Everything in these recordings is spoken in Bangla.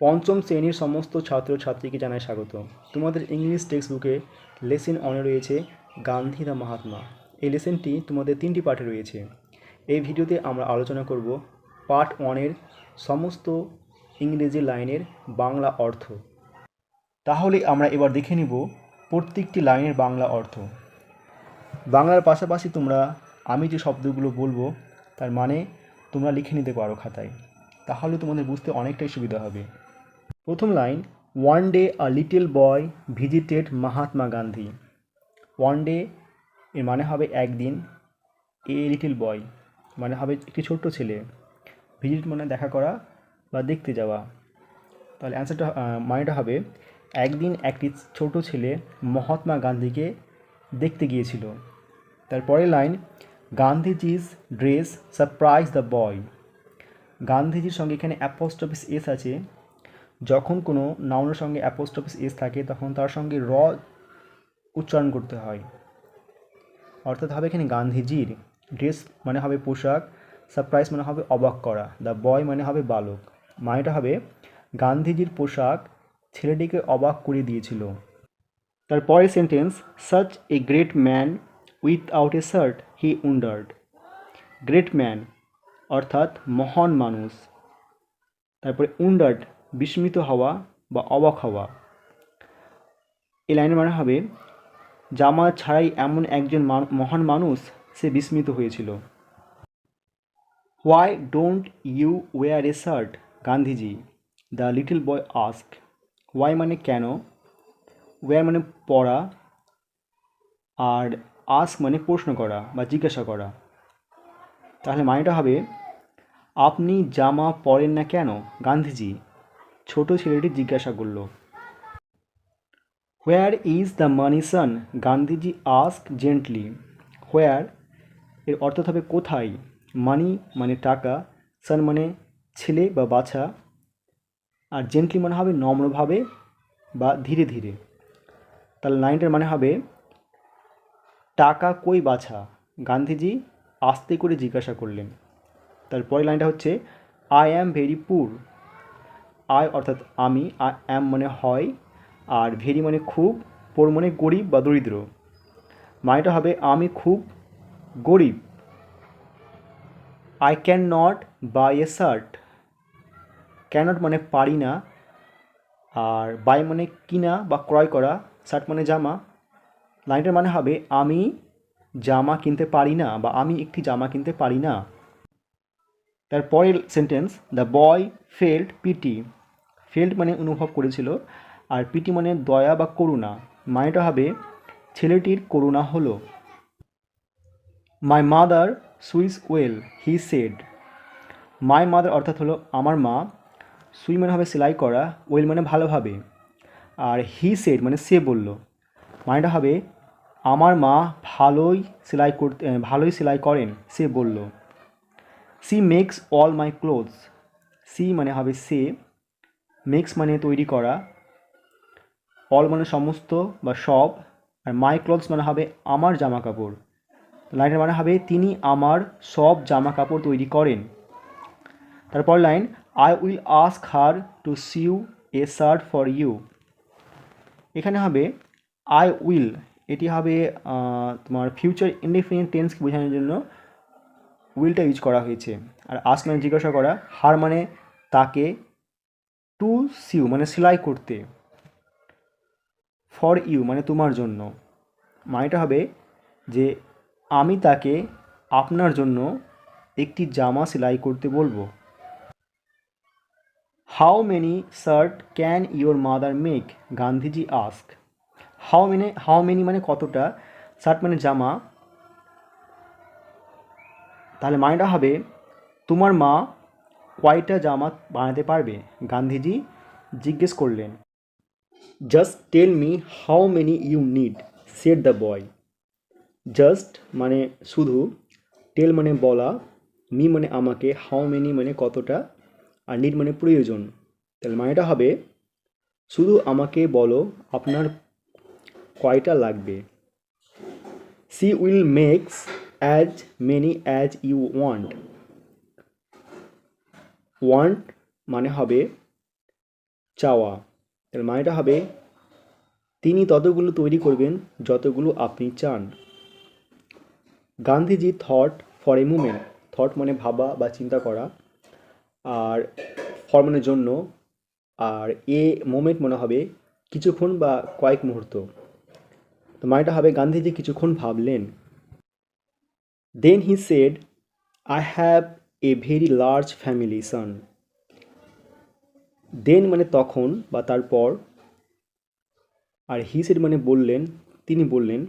পঞ্চম শ্রেণির সমস্ত ছাত্রছাত্রীকে জানাই স্বাগত। তোমাদের ইংলিশ টেক্সট বুকে লেসন অনে রয়েছে গান্ধী দা মহাত্মা। এই লেসেনটি তোমাদের তিনটি পার্টে রয়েছে। এই ভিডিওতে আমরা আলোচনা করব পার্ট ওয়ানের সমস্ত ইংরেজি লাইনের বাংলা অর্থ। তাহলে আমরা এবার দেখে নিব প্রত্যেকটি লাইনের বাংলা অর্থ। বাংলার পাশাপাশি তোমরা আমি যে শব্দগুলো বলব, তার মানে তোমরা লিখে নিতে পারো খাতায়। তাহলে তোমাদের বুঝতে অনেকটাই সুবিধা হবে। প্রথম line one day a little boy visited Mahatma Gandhi one day এর মানে হবে একদিন এ লিটল বয় মানে হবে একটি ছোট্ট ছেলে। ভিজিট মানে দেখা করা বা দেখতে যাওয়া। তাহলে অ্যান্সারটা মানেটা হবে, একদিন একটি ছোট ছেলে মহাত্মা গান্ধীকে দেখতে গিয়েছিল। তারপরের line Gandhiji's dress surprise the boy গান্ধীজির সঙ্গে এখানে অ্যাপোস্টফিস এস আছে। যখন কোনো নাউনের সঙ্গে অ্যাপোস্টফিস এস থাকে, তখন তার সঙ্গে র উচ্চারণ করতে হয়। অর্থাৎ হবে এখানে গান্ধীজির। ড্রেস মানে হবে পোশাক সারপ্রাইজ মানে হবে অবাক করা দ্য বয় মানে হবে বালক। মানেটা হবে গান্ধীজির পোশাক ছেলেটিকে অবাক করে দিয়েছিল। তার পরের sentence such a great man without a shirt he wondered great man অর্থাৎ মহান মানুষ। তারপরে উন্ডার্ড বিস্মিত হওয়া বা অবাক হওয়া। এই লাইনের মানে হবে, জামা ছাড়াই এমন একজন মহান মানুষ সে বিস্মিত হয়েছিল। Why don't you wear a shirt Gandhiji? The little boy ask why মানে কেন? ওয়ার মানে পড়া। আর আস্ক মানে প্রশ্ন করা বা জিজ্ঞাসা করা। তাহলে মানেটা হবে, আপনি জামা পরেন না কেন, গান্ধীজি? ছোট ছেলেটি জিজ্ঞাসা করল where is the money son Gandhiji ask gently where এর অর্থ হবে কোথায়? মানি মানে টাকা সান মানে ছেলে বা বাছা। আর জেন্টলি মানে হবে নম্রভাবে বা ধীরে ধীরে। তাহলে লাইনটার মানে হবে, টাকা কই বাছা? গান্ধীজি আস্তে করে জিজ্ঞাসা করলেন। তার পরের লাইনটা হচ্ছে I am very poor I অর্থাৎ আমি আই অ্যাম মানে হয়, আর ভেরি মানে খুব, পোর মানে গরিব বা দরিদ্র। মানেটা হবে আমি খুব গরিব। I can not buy a shirt can not মানে পারি না। আর বাই মানে কিনা বা ক্রয় করা শার্ট মানে জামা। লাইনটার মানে হবে আমি জামা কিনতে পারি না বা আমি একটি জামা কিনতে পারি না। তারপরের sentence the boy felt pity felt মানে অনুভব করেছিল, আর পিটি মানে দয়া বা করুণা। মানেটা হবে, ছেলেটির করুণা হলো। My mother sews well he said my mother অর্থাৎ হলো, আমার মা সুই মানে হবে সেলাই করা ওয়েল মানে ভালোভাবে। আর হি সেড মানে সে বলল। মানেটা হবে, আমার মা ভালোই সেলাই করতে ভালোই সেলাই করেন, সে বলল। She makes all my clothes she মানে হবে সে। মেক্স মানে তৈরি করা অল মানে সমস্ত বা সব, আর মাই ক্লথস মানে হবে আমার জামা কাপড় লাইনের মানে হবে তিনি আমার সব জামা কাপড় তৈরি করেন। তারপর line I will ask her to sew a shirt for you এখানে হবে আই উইল এটি হবে তোমার ফিউচার ইনডিফিনিট টেন্সকে বোঝানোর জন্য উইলটা ইউজ করা হয়েছে। আর আস্ক মানে জিজ্ঞাসা করা হার মানে তাকে টু সিউ মানে সেলাই করতে। ফর ইউ মানে তোমার জন্য। মানেটা হবে যে আমি তাকে আপনার জন্য একটি জামা সেলাই করতে বলব। How many shirt can your mother make Gandhiji ask how many how many মানে কতটা? শার্ট মানে জামা। তাহলে মানেটা হবে, তোমার মা কয়টা জামা বানাতে পারবে? গান্ধীজি জিজ্ঞেস করলেন। Just tell me how many you need said the boy just মানে শুধু টেল মানে বলা মি মানে আমাকে হাউ মেনি মানে কতটা, আর নিড মানে প্রয়োজন। তাহলে মানেটা হবে, শুধু আমাকে বলো আপনার কয়টা লাগবে। She will makes as many as you want want মানে হবে চাওয়া। তাহলে মানেটা হবে তিনি ততগুলো তৈরি করবেন যতগুলো আপনি চান। Gandhiji thought for a moment thought মানে ভাবা বা চিন্তা করা। আর ফর মানে জন্য আর এ মোমেন্ট মনে হবে কিছুক্ষণ বা কয়েক মুহূর্ত। তো মানেটা হবে গান্ধীজি কিছুক্ষণ ভাবলেন। Then he said I have a very large family son then মানে তখন বা তারপর, আর হি সেড মানে বললেন, তিনি বললেন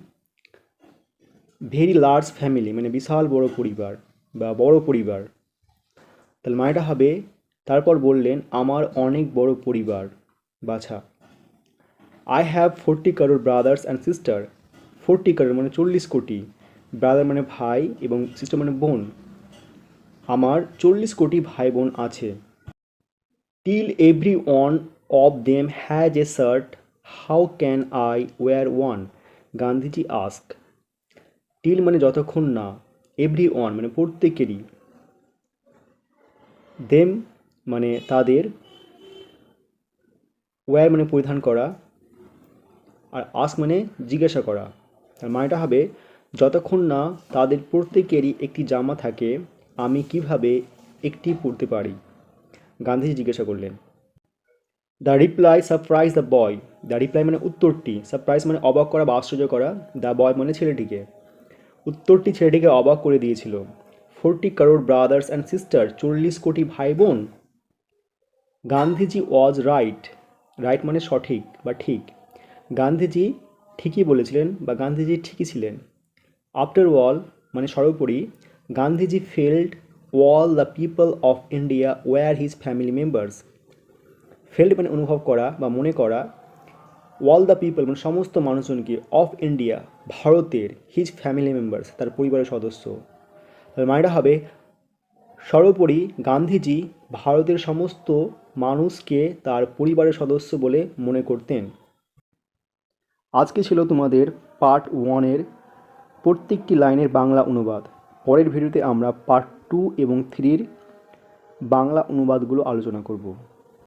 ভেরি লার্জ ফ্যামিলি মানে বিশাল বড় পরিবার বা বড় পরিবার। তাহলে মানেটা হবে, তারপর বললেন, আমার অনেক বড় পরিবার, বাছা। I have forty crore brothers and sister forty crore মানে চল্লিশ কোটি। ব্রাদার মানে ভাই এবং সিস্টার মানে বোন। আমার চল্লিশ কোটি ভাই বোন আছে। Till every one of them has a shirt how can I wear one Gandhiji ask till মানে যতক্ষণ না এভরি ওয়ান মানে প্রত্যেকেরই। দেম মানে তাদের। ওয়ার মানে পরিধান করা। আর আস্ক মানে জিজ্ঞাসা করা। তার মানেটা হবে, যতক্ষণ না তাদের প্রত্যেকেরই একটি জামা থাকে আমি কীভাবে একটি পড়তে পারি? গান্ধীজি জিজ্ঞাসা করলেন the reply surprise the boy the reply মানে উত্তরটি। সারপ্রাইজ মানে অবাক করা বা আশ্চর্য করা। দ্য বয় মানে ছেলেটিকে। উত্তরটি ছেলেটিকে অবাক করে দিয়েছিল। Forty crore brothers and sister চল্লিশ কোটি ভাই বোন গান্ধীজি ওয়াজ রাইট রাইট মানে সঠিক বা ঠিক। গান্ধীজি ঠিকই বলেছিলেন বা গান্ধীজি ঠিকই ছিলেন। আফটার অল মানে সর্বোপরি Gandhiji felt all the people of India were his family members felt মানে অনুভব করা বা মনে করা অল দ্য পিপল মানে সমস্ত মানুষজনকে অফ ইন্ডিয়া ভারতের হিজ ফ্যামিলি মেম্বার্স তার পরিবারের সদস্য। তার হবে, সর্বোপরি গান্ধীজি ভারতের সমস্ত মানুষকে তার পরিবারের সদস্য বলে মনে করতেন। আজকে ছিল তোমাদের পার্ট ওয়ানের প্রত্যেকটি লাইনের বাংলা অনুবাদ। পরের ভিডিওতে আমরা পার্ট টু এবং থ্রির বাংলা অনুবাদগুলো আলোচনা করব।